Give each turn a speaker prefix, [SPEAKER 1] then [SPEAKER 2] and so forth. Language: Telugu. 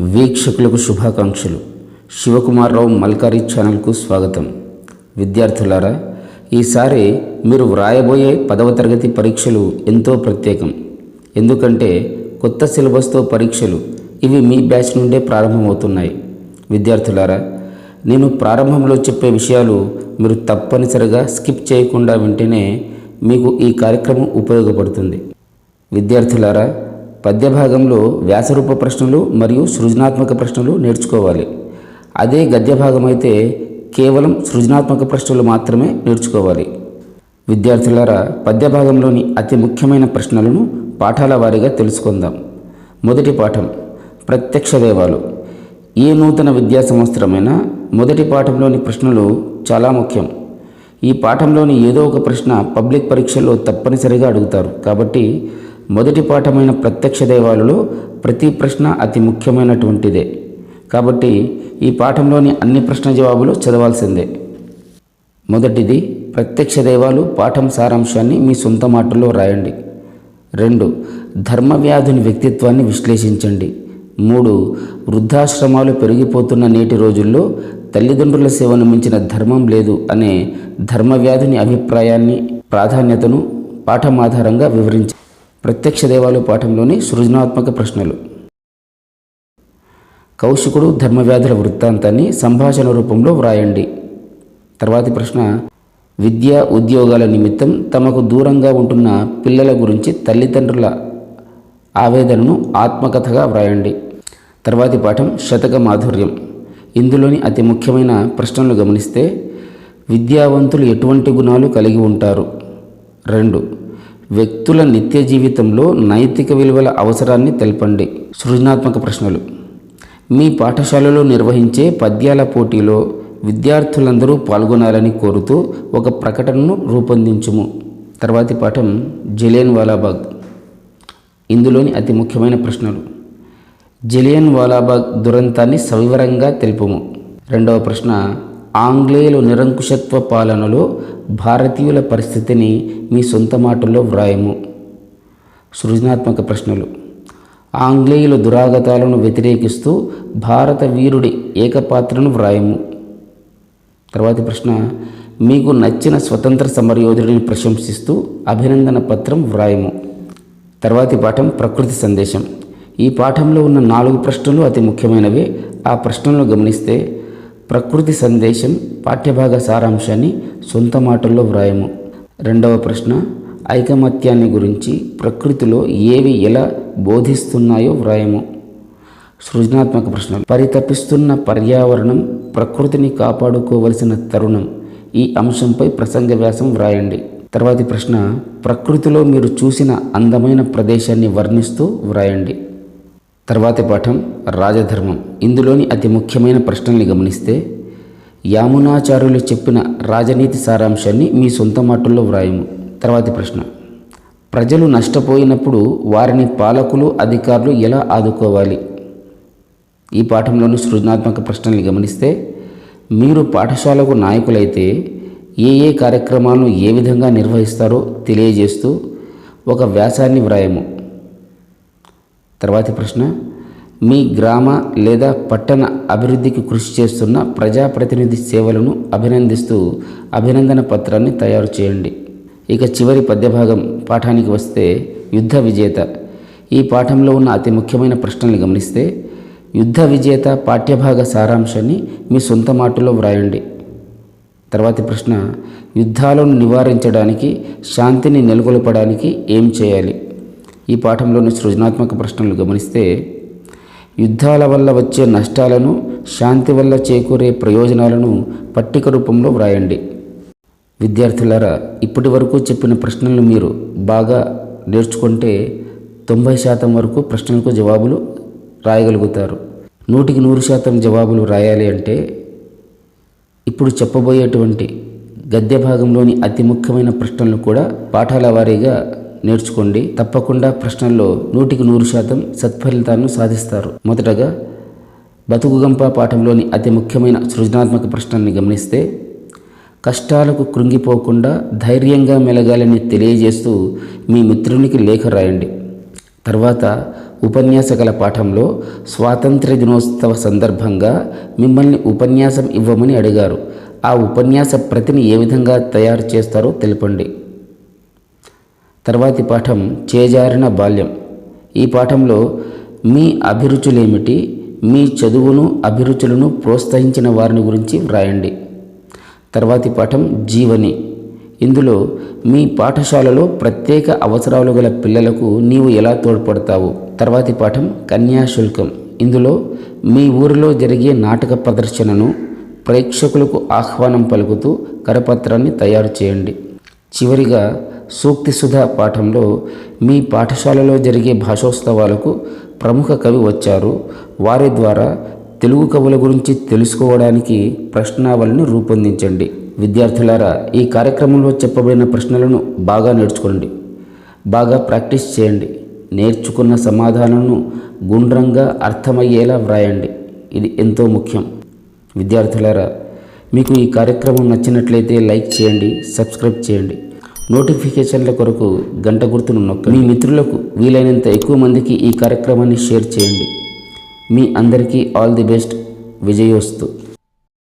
[SPEAKER 1] వీక్షకులకు శుభాకాంక్షలు. శివకుమార్రావు మల్కారి ఛానల్కు స్వాగతం. విద్యార్థులారా ఈసారి మీరు వ్రాయబోయే పదవ తరగతి పరీక్షలు ఎంతో ప్రత్యేకం. ఎందుకంటే కొత్త సిలబస్తో పరీక్షలు ఇవి మీ బ్యాచ్ నుండే ప్రారంభమవుతున్నాయి. విద్యార్థులారా నేను ప్రారంభంలో చెప్పే విషయాలు మీరు తప్పనిసరిగా స్కిప్ చేయకుండా వింటేనే మీకు ఈ కార్యక్రమం ఉపయోగపడుతుంది. విద్యార్థులారా పద్య భాగంలో వ్యాసరూప ప్రశ్నలు మరియు సృజనాత్మక ప్రశ్నలు నేర్చుకోవాలి. అదే గద్య భాగం అయితే కేవలం సృజనాత్మక ప్రశ్నలు మాత్రమే నేర్చుకోవాలి. విద్యార్థులారా పద్య భాగంలోని అతి ముఖ్యమైన ప్రశ్నలను పాఠాల వారీగా తెలుసుకుందాం. మొదటి పాఠం ప్రత్యక్ష దేవాలు. ఏ నూతన విద్యా సంవత్సరమైనా మొదటి పాఠంలోని ప్రశ్నలు చాలా ముఖ్యం. ఈ పాఠంలోని ఏదో ఒక ప్రశ్న పబ్లిక్ పరీక్షల్లో తప్పనిసరిగా అడుగుతారు. కాబట్టి మొదటి పాఠమైన ప్రత్యక్ష దైవాలలో ప్రతి ప్రశ్న అతి ముఖ్యమైనటువంటిదే. కాబట్టి ఈ పాఠంలోని అన్ని ప్రశ్న జవాబులు చదవాల్సిందే. మొదటిది ప్రత్యక్ష దైవాలు పాఠం సారాంశాన్ని మీ సొంత మాటల్లో రాయండి. రెండు ధర్మవ్యాధుని వ్యక్తిత్వాన్ని విశ్లేషించండి. మూడు వృద్ధాశ్రమాలు పెరిగిపోతున్న నేటి రోజుల్లో తల్లిదండ్రుల సేవను మించిన ధర్మం లేదు అనే ధర్మవ్యాధుని అభిప్రాయాన్ని ప్రాధాన్యతను పాఠం ఆధారంగా వివరించి ప్రత్యక్ష దేవాలు పాఠంలోని సృజనాత్మక ప్రశ్నలు. కౌశికుడు ధర్మవ్యాధుల వృత్తాంతాన్ని సంభాషణ రూపంలో వ్రాయండి. తర్వాతి ప్రశ్న విద్యా ఉద్యోగాల నిమిత్తం తమకు దూరంగా ఉంటున్న పిల్లల గురించి తల్లిదండ్రుల ఆవేదనను ఆత్మకథగా వ్రాయండి. తర్వాతి పాఠం శతక మాధుర్యం. ఇందులోని అతి ముఖ్యమైన ప్రశ్నలు గమనిస్తే విద్యావంతులు ఎటువంటి గుణాలు కలిగి ఉంటారు? రెండు వ్యక్తుల నిత్య జీవితంలో నైతిక విలువల అవసరాన్ని తెలపండి. సృజనాత్మక ప్రశ్నలు. మీ పాఠశాలలో నిర్వహించే పద్యాల పోటీలో విద్యార్థులందరూ పాల్గొనాలని కోరుతూ ఒక ప్రకటనను రూపొందించుము. తర్వాతి పాఠం జలియన్ వాలాబాగ్ ఇందులోని అతి ముఖ్యమైన ప్రశ్నలు. జలియన్ వాలాబాగ్ దురంతాన్ని సవివరంగా తెలుపుము. రెండవ ప్రశ్న ఆంగ్లేయులు నిరంకుశత్వ పాలనలో భారతీయుల పరిస్థితిని మీ సొంత మాటల్లో వ్రాయము. సృజనాత్మక ప్రశ్నలు. ఆంగ్లేయుల దురాగతాలను వ్యతిరేకిస్తూ భారత వీరుడి ఏకపాత్రను వ్రాయము. తర్వాతి ప్రశ్న మీకు నచ్చిన స్వతంత్ర సమరయోధుడిని ప్రశంసిస్తూ అభినందన పత్రం వ్రాయము. తర్వాతి పాఠం ప్రకృతి సందేశం. ఈ పాఠంలో ఉన్న నాలుగు ప్రశ్నలు అతి ముఖ్యమైనవి. ఆ ప్రశ్నలను గమనిస్తే ప్రకృతి సందేశం పాఠ్యభాగ సారాంశాన్ని సొంత మాటల్లో వ్రాయము. రెండవ ప్రశ్న ఐకమత్యాన్ని గురించి ప్రకృతిలో ఏవి ఎలా బోధిస్తున్నాయో వ్రాయము. సృజనాత్మక ప్రశ్నలు పరితపిస్తున్న పర్యావరణం ప్రకృతిని కాపాడుకోవలసిన తరుణం. ఈ అంశంపై ప్రసంగ వ్యాసం వ్రాయండి. తర్వాతి ప్రశ్న ప్రకృతిలో మీరు చూసిన అందమైన ప్రదేశాన్ని వర్ణిస్తూ వ్రాయండి. తర్వాతి పాఠం రాజధర్మం. ఇందులోని అతి ముఖ్యమైన ప్రశ్నల్ని గమనిస్తే యామునాచార్యులు చెప్పిన రాజనీతి సారాంశాన్ని మీ సొంత మాటల్లో వ్రాయము. తర్వాతి ప్రశ్న. ప్రజలు నష్టపోయినప్పుడు వారిని పాలకులు అధికారులు ఎలా ఆదుకోవాలి? ఈ పాఠంలోని సృజనాత్మక ప్రశ్నల్ని గమనిస్తే మీరు పాఠశాలకు నాయకులైతే ఏ ఏ కార్యక్రమాలను ఏ విధంగా నిర్వహిస్తారో తెలియజేస్తూ ఒక వ్యాసాన్ని వ్రాయము. తర్వాతి ప్రశ్న మీ గ్రామ లేదా పట్టణ అభివృద్ధికి కృషి చేస్తున్న ప్రజాప్రతినిధి సేవలను అభినందిస్తూ అభినందన పత్రాన్ని తయారు చేయండి. ఇక చివరి పద్యభాగం పాఠానికి వస్తే యుద్ధ విజేత. ఈ పాఠంలో ఉన్న అతి ముఖ్యమైన ప్రశ్నల్ని గమనిస్తే యుద్ధ విజేత పాఠ్యభాగ సారాంశాన్ని మీ సొంత మాటలో వ్రాయండి. తర్వాతి ప్రశ్న యుద్ధాలను నివారించడానికి శాంతిని నెలకొల్పడానికి ఏం చేయాలి? ఈ పాఠంలోని సృజనాత్మక ప్రశ్నలు గమనిస్తే యుద్ధాల వల్ల వచ్చే నష్టాలను శాంతి వల్ల చేకూరే ప్రయోజనాలను పట్టిక రూపంలో వ్రాయండి. విద్యార్థులారా ఇప్పటి వరకు చెప్పిన ప్రశ్నలు మీరు బాగా నేర్చుకుంటే తొంభై శాతం వరకు ప్రశ్నలకు జవాబులు రాయగలుగుతారు. నూటికి నూరు శాతం జవాబులు రాయాలి అంటే ఇప్పుడు చెప్పబోయేటువంటి గద్య భాగంలోని అతి ముఖ్యమైన ప్రశ్నలను కూడా పాఠాల వారీగా నేర్చుకోండి. తప్పకుండా ప్రశ్నల్లో నూటికి నూరు శాతం సత్ఫలితాలను సాధిస్తారు. మొదటగా బతుకుగంప పాఠంలోని అతి ముఖ్యమైన సృజనాత్మక ప్రశ్నల్ని గమనిస్తే కష్టాలకు కృంగిపోకుండా ధైర్యంగా మెలగాలని తెలియజేస్తూ మీ మిత్రునికి లేఖ రాయండి. తర్వాత ఉపన్యాసకల పాఠంలో స్వాతంత్ర దినోత్సవ సందర్భంగా మిమ్మల్ని ఉపన్యాసం ఇవ్వమని అడిగారు. ఆ ఉపన్యాస ప్రతిని ఏ విధంగా తయారు చేస్తారో తెలపండి. తర్వాతి పాఠం చేజారిన బాల్యం. ఈ పాఠంలో మీ అభిరుచులేమిటి? మీ చదువును అభిరుచులను ప్రోత్సహించిన వారిని గురించి వ్రాయండి. తర్వాతి పాఠం జీవని. ఇందులో మీ పాఠశాలలో ప్రత్యేక అవసరాలు గల పిల్లలకు నీవు ఎలా తోడ్పడతావు? తర్వాతి పాఠం కన్యాశుల్కం ఇందులో మీ ఊరిలో జరిగే నాటక ప్రదర్శనను ప్రేక్షకులకు ఆహ్వానం పలుకుతూ కరపత్రాన్ని తయారు చేయండి. చివరిగా సూక్తిసుధ పాఠంలో మీ పాఠశాలలో జరిగే భాషోత్సవాలకు ప్రముఖ కవి వచ్చారు. వారి ద్వారా తెలుగు కవుల గురించి తెలుసుకోవడానికి ప్రశ్నావళిని రూపొందించండి. విద్యార్థులారా ఈ కార్యక్రమంలో చెప్పబడిన ప్రశ్నలను బాగా నేర్చుకోండి. బాగా ప్రాక్టీస్ చేయండి. నేర్చుకున్న సమాధానాలను గుండ్రంగా అర్థమయ్యేలా వ్రాయండి. ఇది ఎంతో ముఖ్యం. విద్యార్థులారా మీకు ఈ కార్యక్రమం నచ్చినట్లయితే లైక్ చేయండి సబ్స్క్రైబ్ చేయండి. నోటిఫికేషన్ల కొరకు గంట గుర్తును నొక్క మీ మిత్రులకు వీలైనంత ఎక్కువ మందికి ఈ కార్యక్రమాన్ని షేర్ చేయండి. మీ అందరికీ ఆల్ ది బెస్ట్. విజయోస్తు.